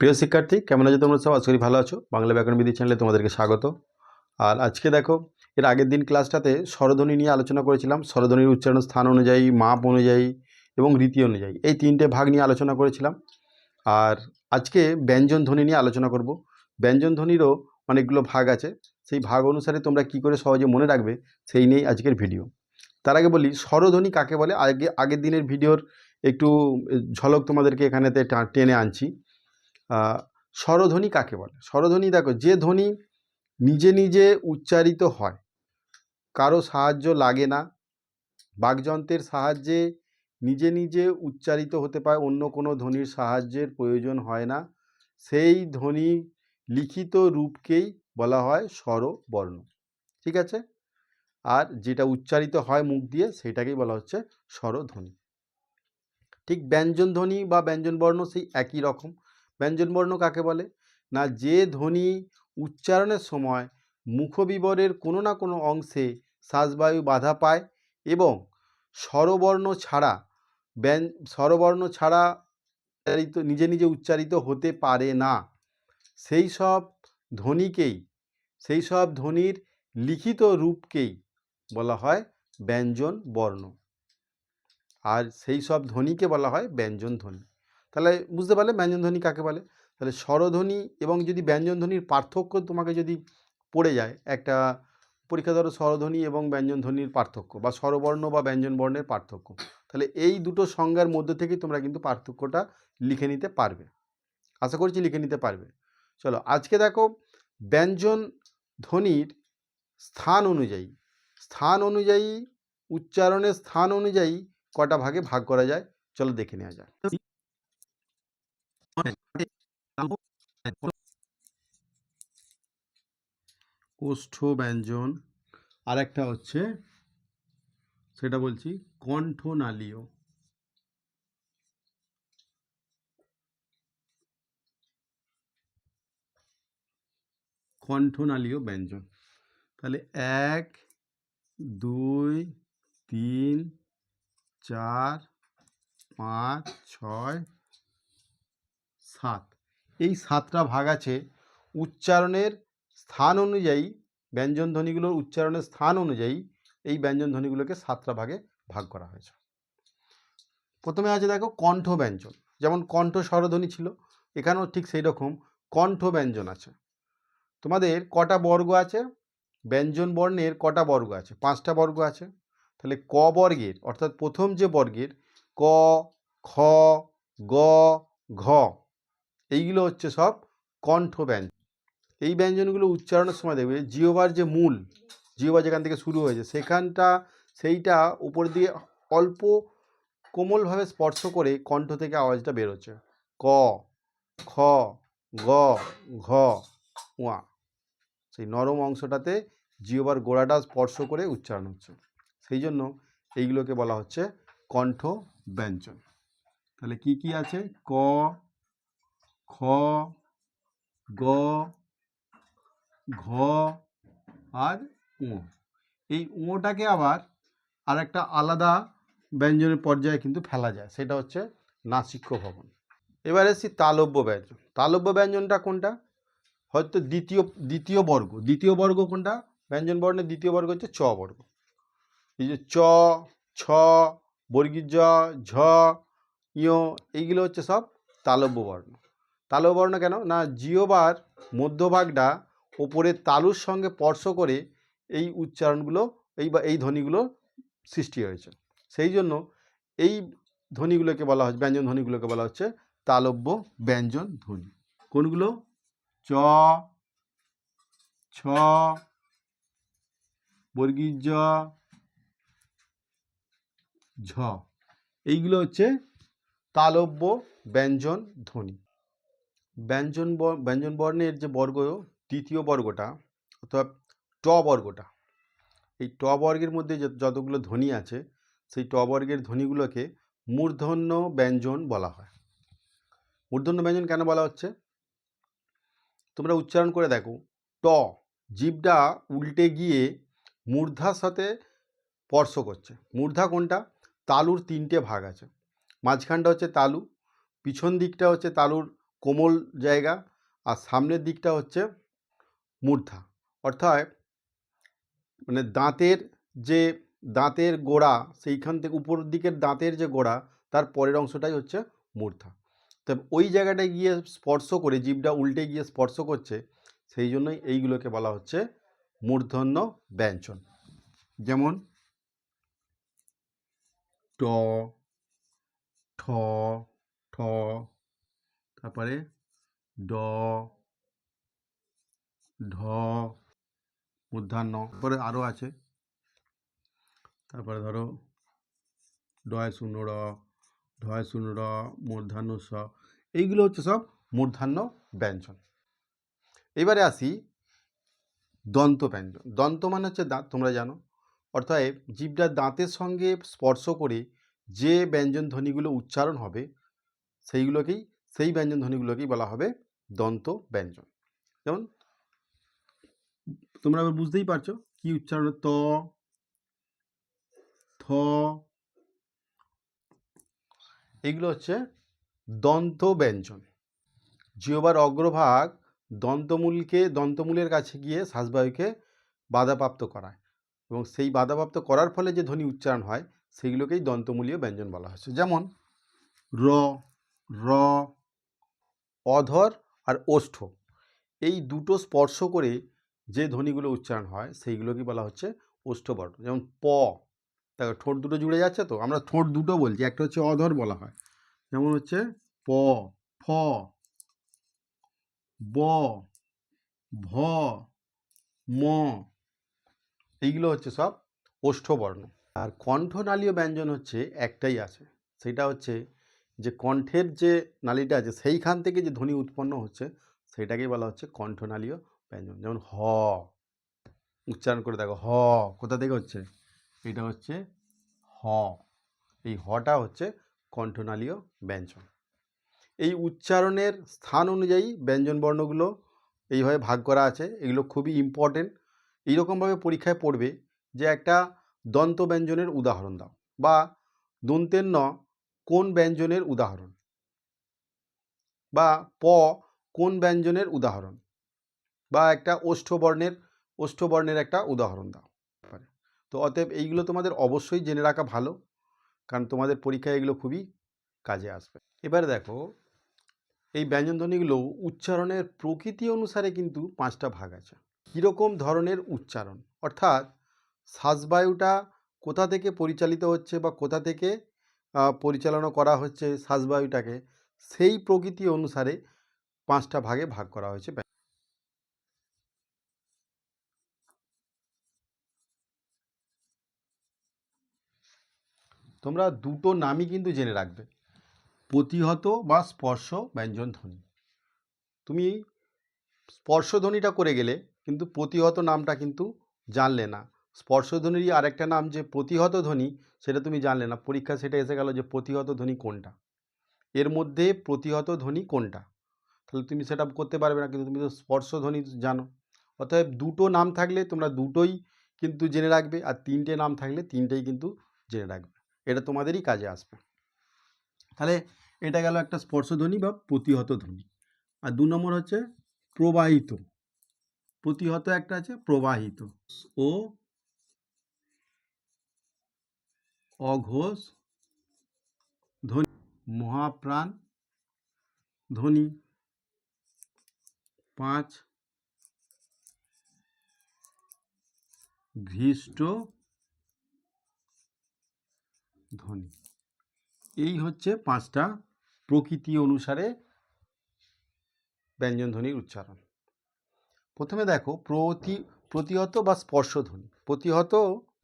প্রিয় শিক্ষার্থী, কেমন আছো তোমরা সব? আশা করি ভালো আছো। বাংলা ব্যাকরণ বিধি চ্যানেলে তোমাদেরকে স্বাগত। আর আজকে দেখো, এর আগের দিন ক্লাসটাতে স্বরধ্বনি নিয়ে আলোচনা করেছিলাম। স্বরধ্বনির উচ্চারণ স্থান অনুযায়ী, মাপ অনুযায়ী এবং রীতি অনুযায়ী এই তিনটে ভাগ নিয়ে আলোচনা করেছিলাম। আর আজকে ব্যঞ্জন ধ্বনি নিয়ে আলোচনা করব। ব্যঞ্জন ধ্বনিরও অনেকগুলো ভাগ আছে। সেই ভাগ অনুসারে তোমরা কি করে সহজে মনে রাখবে সেই নিয়েই আজকের ভিডিও। তার আগে বলি, স্বরধ্বনি কাকে বলে? আগে, আগের দিনের ভিডিওর একটু ঝলক তোমাদেরকে এখানেতে টেনে আনছি। স্বরধ্বনি কাকে বলে? স্বরধ্বনি দেখো, যে ধ্বনি নিজে নিজে উচ্চারিত হয়, কারও সাহায্য লাগে না। বাকযন্ত্রের সাহায্যে নিজে নিজে উচ্চারিত হতে পারে, অন্য কোনো ধ্বনির সাহায্যের প্রয়োজন হয় না। সেই ধ্বনি লিখিত রূপকেই বলা হয় স্বরবর্ণ। ঠিক আছে? আর যেটা উচ্চারিত হয় মুখ দিয়ে, সেটাকেই বলা হচ্ছে স্বরধ্বনি। ঠিক ব্যঞ্জন ধ্বনি বা ব্যঞ্জনবর্ণ সেই একই রকম। ব্যঞ্জনবর্ণ কাকে বলে? না, যে ধ্বনি উচ্চারণের সময় মুখবিবরের কোনো না কোনো অংশে শ্বাসবায়ু বাধা পায় এবং স্বরবর্ণ ছাড়া ব্যন, স্বরবর্ণ ছাড়া উচ্চারিত, নিজে নিজে উচ্চারিত হতে পারে না। সেই সব ধ্বনিকেই, সেই সব ধ্বনির লিখিত রূপকেই বলা হয় ব্যঞ্জন বর্ণ। আর সেই সব ধ্বনিকে বলা হয় ব্যঞ্জন ধ্বনি। তাহলে বুঝতে পারলে ব্যঞ্জনধ্বনি কাকে বলে? তাহলে স্বরধ্বনি এবং যদি ব্যঞ্জনধ্বনির পার্থক্য তোমাকে যদি পড়ে যায়, একটা পরীক্ষা ধরো স্বরধ্বনি এবং ব্যঞ্জনধ্বনির পার্থক্য বা স্বরবর্ণ বা ব্যঞ্জন বর্ণের পার্থক্য, তাহলে এই দুটো সংজ্ঞার মধ্যে থেকেই তোমরা কিন্তু পার্থক্যটা লিখে নিতে পারবে। আশা করছি লিখে নিতে পারবে। চলো, আজকে দেখো ব্যঞ্জন ধ্বনির স্থান অনুযায়ী স্থান অনুযায়ী, উচ্চারণের স্থান অনুযায়ী কটা ভাগে ভাগ করা যায়? চলো দেখে নেওয়া যাক। ওষ্ঠ ব্যঞ্জন আর একটা হচ্ছে, সেটা বলছি, কণ্ঠনালীয়। কণ্ঠনালীয় ব্যঞ্জন। তাহলে এক, দুই, তিন, চার, পাঁচ, ছয়, সাত। এই সাতটা ভাগ আছে উচ্চারণের স্থান অনুযায়ী ব্যঞ্জন ধ্বনিগুলোর উচ্চারণের স্থান অনুযায়ী এই ব্যঞ্জন ধ্বনিগুলোকে সাতটা ভাগে ভাগ করা হয়েছে। প্রথমে আছে দেখো কণ্ঠ ব্যঞ্জন যেমন কণ্ঠ স্বরধ্বনি ছিল, এখানেও ঠিক সেই রকম কণ্ঠ ব্যঞ্জন আছে। তোমাদের কটা বর্গ আছে? ব্যঞ্জন বর্ণের কটা বর্গ আছে? পাঁচটা বর্গ আছে। তাহলে ক বর্গের, অর্থাৎ প্রথম যে বর্গের ক, খ, গ, ঘ, এইগুলো হচ্ছে সব কণ্ঠ ব্যঞ্জন এই ব্যঞ্জনগুলো উচ্চারণের সময় দেখবে জিওবার যে মূল জিওবার যেখান থেকে শুরু হয়েছে, সেখানটা, সেইটা উপর দিয়ে অল্প কোমলভাবে স্পর্শ করে কণ্ঠ থেকে আওয়াজটা বেরোচ্ছে। ক, খ, গ, ঘ ওয়া সেই নরম অংশটাতে জিওবার গোড়াটা স্পর্শ করে উচ্চারণ হচ্ছে। সেই জন্য এইগুলোকে বলা হচ্ছে কণ্ঠ ব্যঞ্জন। তাহলে কি কি আছে? ক, খ, গ ঘ আর উ এই উঁটাকে আবার আর একটা আলাদা ব্যঞ্জনের পর্যায়ে কিন্তু ফেলা যায়, সেটা হচ্ছে নাসিক্য ভবন। এবার এসছি তালব্য ব্যঞ্জন। তালব্য ব্যঞ্জনটা কোনটা? হয়তো দ্বিতীয় দ্বিতীয় বর্গ। দ্বিতীয় বর্গ কোনটা? ব্যঞ্জন বর্ণের দ্বিতীয় বর্গ হচ্ছে চ বর্গ। এই যে চ, ছ বর্গীর জ ঝ ইয় এইগুলো হচ্ছে সব তালব্য বর্ণ। তালব্য বর্ণ কেন? না জিওবার মধ্যভাগটা ওপরের তালুর সঙ্গে স্পর্শ করে এই উচ্চারণগুলো, এই বা এই ধ্বনিগুলো সৃষ্টি হয়েছে। সেই জন্য এই ধ্বনিগুলোকে বলা হচ্ছে, ব্যঞ্জন ধ্বনিগুলোকে বলা হচ্ছে তালব্য ব্যঞ্জন ধ্বনি। কোনগুলো? চ, ছ বর্গীর জ ঝ। এইগুলো হচ্ছে তালব্য ব্যঞ্জন ধ্বনি। ব্যঞ্জন ব্যঞ্জন বর্ণের যে বর্গ তৃতীয় বর্গটা অর্থাৎ ট বর্গটা। এই ট বর্গের মধ্যে যতগুলো ধ্বনি আছে, সেই ট বর্গের ধ্বনিগুলোকে মূর্ধন্য ব্যঞ্জন বলা হয়। মূর্ধন্য ব্যঞ্জন কেন বলা হচ্ছে? তোমরা উচ্চারণ করে দেখো। ট জিভটা উল্টে গিয়ে মূর্ধার সাথে স্পর্শ করছে। মূর্ধা কোনটা? তালুর তিনটে ভাগ আছে। মাঝখানটা হচ্ছে তালু, পিছন দিকটা হচ্ছে তালুর কোমল জায়গা, আর সামনের দিকটা হচ্ছে মূর্ধা। অর্থাৎ মানে দাঁতের যে, দাঁতের গোড়া, সেইখান থেকে উপর দিকের দাঁতের যে গোড়া, তার পরের অংশটাই হচ্ছে মূর্ধা। তো ওই জায়গাটায় গিয়ে স্পর্শ করে, জীবটা উল্টে গিয়ে স্পর্শ করছে, সেই জন্যই এইগুলোকে বলা হচ্ছে মূর্ধন্য ব্যঞ্জন। যেমন ট, ঠ ঠ, তারপরে ড ঢ মূর্ধান্য তারপরে আরও আছে। তারপরে ধরো ডয় শূন্য র, ঢয় শূন্য র মূর্ধান্য স, এইগুলো হচ্ছে সব মূর্ধান্য ব্যঞ্জন। এবারে আসি দন্ত ব্যঞ্জন। দন্ত মানে হচ্ছে দাঁত, তোমরা জানো। অর্থাৎ জীবটার দাঁতের সঙ্গে স্পর্শ করে যে ব্যঞ্জন ধ্বনিগুলো উচ্চারণ হবে, সেইগুলোকেই, সেই ব্যঞ্জন ধ্বনিগুলোকেই বলা হবে দন্ত ব্যঞ্জন। যেমন তোমরা আবার বুঝতেই পারছ কি উচ্চারণ ত, থ। এগুলো হচ্ছে দন্ত ব্যঞ্জন জিহবার অগ্রভাগ দন্তমূলকে, দন্তমূলের কাছে গিয়ে শ্বাসবায়ুকে বাধাপ্রাপ্ত করায় এবং সেই বাধাপ্রাপ্ত করার ফলে যে ধ্বনি উচ্চারণ হয়, সেগুলোকেই দন্তমূলীয় ব্যঞ্জন বলা হয়েছে। যেমন র র, অধর আর ওষ্ঠ। এই দুটো স্পর্শ করে যে ধ্বনিগুলো উচ্চারণ হয়, সেইগুলোকে বলা হচ্ছে ওষ্ঠবর্ণ। যেমন প, দেখো ঠোঁট দুটো জুড়ে যাচ্ছে তো, আমরা ঠোঁট দুটো বলছি, একটা হচ্ছে অধর বলা হয়। যেমন হচ্ছে প, ফ, ব, ভ, ম, এইগুলো হচ্ছে সব ওষ্ঠবর্ণ। আর কণ্ঠনালীয় ব্যঞ্জন হচ্ছে একটাই আছে, সেটা হচ্ছে যে কণ্ঠের যে নালীটা আছে, সেইখান থেকে যে ধ্বনি উৎপন্ন হচ্ছে, সেটাকেই বলা হচ্ছে কণ্ঠনালীয় ব্যঞ্জন যেমন হ, উচ্চারণ করে দেখো, হ, কোথা থেকে হচ্ছে? এটা হচ্ছে হ। এই হটা হচ্ছে কণ্ঠনালীয় ব্যঞ্জন। এই উচ্চারণের স্থান অনুযায়ী ব্যঞ্জন বর্ণগুলো এইভাবে ভাগ করা আছে, এগুলো খুবই ইম্পর্টেন্ট এইরকমভাবে পরীক্ষায় পড়বে যে একটা দন্ত ব্যঞ্জনের উদাহরণ দাও বা দন্তের ন কোন ব্যঞ্জনের উদাহরণ বা প কোন ব্যঞ্জনের উদাহরণ। বা একটা ওষ্ঠবর্ণের ওষ্ঠবর্ণের একটা উদাহরণ দাও। তো অতএব এইগুলো তোমাদের অবশ্যই জেনে রাখা ভালো, কারণ তোমাদের পরীক্ষায় এগুলো খুবই কাজে আসবে। এবারে দেখো, এই ব্যঞ্জনধ্বনিগুলো উচ্চারণের প্রকৃতি অনুসারে কিন্তু পাঁচটা ভাগ আছে। কীরকম ধরনের উচ্চারণ? অর্থাৎ শ্বাসবায়ুটা কোথা থেকে পরিচালিত হচ্ছে বা কোথা থেকে পরিচালনা করা হচ্ছে শ্বাসবায়ুটাকে সেই প্রকৃতি অনুসারে পাঁচটা ভাগে ভাগ করা হয়েছে। তোমরা দুটো নামই কিন্তু জেনে রাখবে। প্রতিহত বা স্পর্শ ব্যঞ্জন ধ্বনি। তুমি স্পর্শধ্বনিটা করে গেলে কিন্তু প্রতিহত নামটা কিন্তু জানলে না। স্পর্শধ্বনিরই আরেকটা নাম যে প্রতিহত ধ্বনি, সেটা তুমি জানলে না। পরীক্ষা সেটা এসে গেল যে প্রতিহত ধ্বনি কোনটা? এর মধ্যে প্রতিহত ধ্বনি কোনটা? তাহলে তুমি সেটা করতে পারবে না, কিন্তু তুমি তো স্পর্শধ্বনি জানো। অতএব দুটো নাম থাকলে তোমরা দুটোই কিন্তু জেনে রাখবে, আর তিনটে নাম থাকলে তিনটেই কিন্তু জেনে রাখবে। এটা তোমাদেরই কাজে আসবে। তাহলে এটা গেল একটা স্পর্শধ্বনি বা প্রতিহত ধ্বনি। আর দু নম্বর হচ্ছে প্রবাহিত। প্রতিহত একটা আছে, প্রবাহিত। ও অঘোষ ধ্বনি, মহাপ্রাণ ধ্বনি। পাঁচ, ঘৃষ্ট ধ্বনি। এই হচ্ছে পাঁচটা প্রকৃতি অনুসারে ব্যঞ্জন ব্যঞ্জনধ্বনির উচ্চারণ। প্রথমে দেখো, প্রতি, প্রতিহত বা স্পর্শধ্বনি প্রতিহত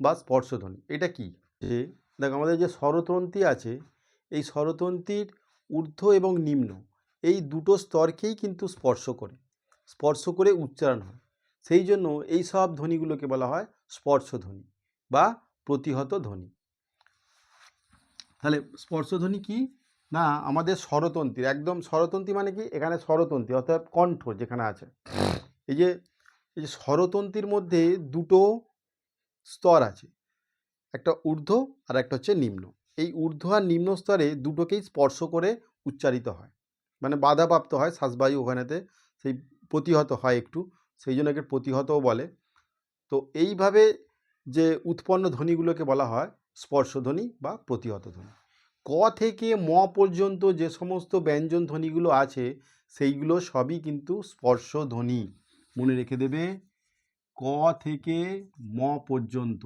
বা স্পর্শধ্বনি এটা কি? যে দেখো, আমাদের যে স্বরতন্ত্রী আছে, এই স্বরতন্ত্রীর ঊর্ধ্ব এবং নিম্ন, এই দুটো স্তরকেই কিন্তু স্পর্শ করে স্পর্শ করে উচ্চারণ হয়। সেই জন্য এই সব ধ্বনিগুলোকে বলা হয় স্পর্শধ্বনি বা প্রতিহত ধ্বনি। তাহলে স্পর্শধ্বনি কি? না, আমাদের স্বরতন্ত্রী। একদম স্বরতন্ত্রী মানে কি? এখানে স্বরতন্ত্রী, অর্থাৎ কণ্ঠ যেখানে আছে। এই যে এই যে স্বরতন্ত্রীর মধ্যে দুটো স্তর আছে। একটা ঊর্ধ্ব আর একটা হচ্ছে নিম্ন। এই ঊর্ধ্ব আর নিম্ন স্তরে দুটোকেই স্পর্শ করে উচ্চারিত হয়। মানে বাধাপ্রাপ্ত হয় শ্বাসবায়ু ওখানেতে, সেই প্রতিহত হয় একটু, সেই জন্য একে প্রতিহতও বলে। তো এইভাবে যে উৎপন্ন ধ্বনিগুলোকে বলা হয় স্পর্শধ্বনি বা প্রতিহত ধ্বনি। ক থেকে ম পর্যন্ত যে সমস্ত ব্যঞ্জন ধ্বনিগুলো আছে, সেইগুলো সবই কিন্তু স্পর্শ ধ্বনি মনে রেখে দেবে, ক থেকে ম পর্যন্ত।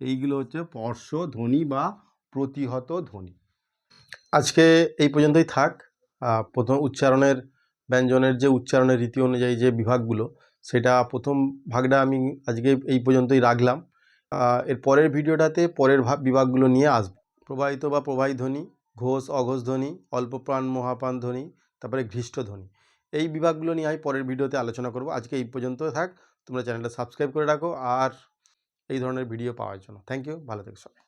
এইগুলো হচ্ছে স্পর্শ ধ্বনি বা প্রতিহত ধ্বনি। আজকে এই পর্যন্তই থাক। প্রথম উচ্চারণের, ব্যঞ্জনের যে উচ্চারণের রীতি অনুযায়ী যে বিভাগগুলো, সেটা প্রথম ভাগটা আমি আজকে এই পর্যন্তই রাখলাম। এর পরের ভিডিওটাতে পরের বিভাগগুলো নিয়ে আসব। প্রবাহিত বা প্রবাহী ধ্বনি, ঘোষ, অঘোষ ধ্বনি, অল্প প্রাণ, মহাপ্রাণ ধ্বনি, তারপরে ঘৃষ্ট ধ্বনি। এই বিভাগগুলো নিয়ে আমি পরের ভিডিওতে আলোচনা করব। আজকে এই পর্যন্ত থাক। তোমরা চ্যানেলটা সাবস্ক্রাইব করে রাখো। আর এই ধরনের ভিডিও পাওয়ার জন্য। Thank you. ভালো থেকে সবাই।